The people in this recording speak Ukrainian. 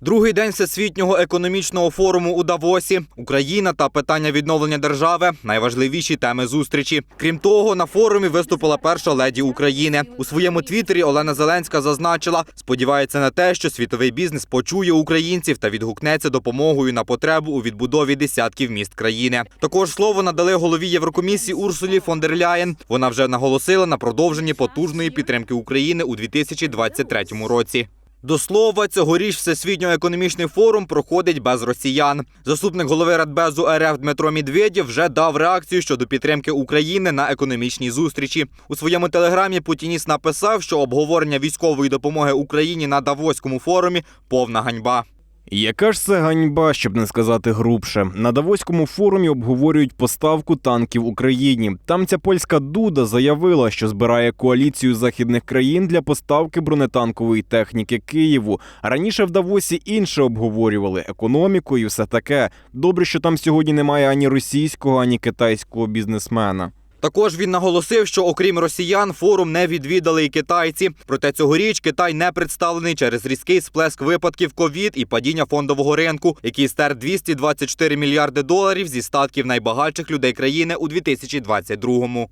Другий день всесвітнього економічного форуму у Давосі. Україна та питання відновлення держави найважливіші теми зустрічі. Крім того, на форумі виступила перша леді України. У своєму твіттері Олена Зеленська зазначила, сподівається на те, що світовий бізнес почує українців та відгукнеться допомогою на потребу у відбудові десятків міст країни. Також слово надали голові Єврокомісії Урсулі фон дер Ляєн. Вона вже наголосила на продовженні потужної підтримки України у 2023 році. До слова, цьогоріч Всесвітньо економічний форум проходить без росіян. Заступник голови Радбезу РФ Дмитро Медведєв вже дав реакцію щодо підтримки України на економічній зустрічі. У своєму телеграмі Путініс написав, що обговорення військової допомоги Україні на Давоському форумі повна ганьба. Яка ж це ганьба, щоб не сказати грубше. На Давоському форумі обговорюють поставку танків Україні. Там ця польська дуда заявила, що збирає коаліцію західних країн для поставки бронетанкової техніки Києву. Раніше в Давосі інше обговорювали економіку і все таке. Добре, що там сьогодні немає ані російського, ані китайського бізнесмена. Також він наголосив, що окрім росіян, форум не відвідали і китайці. Проте цьогоріч Китай не представлений через різкий сплеск випадків ковід і падіння фондового ринку, який стер 224 мільярди доларів зі статків найбагатших людей країни у 2022-му.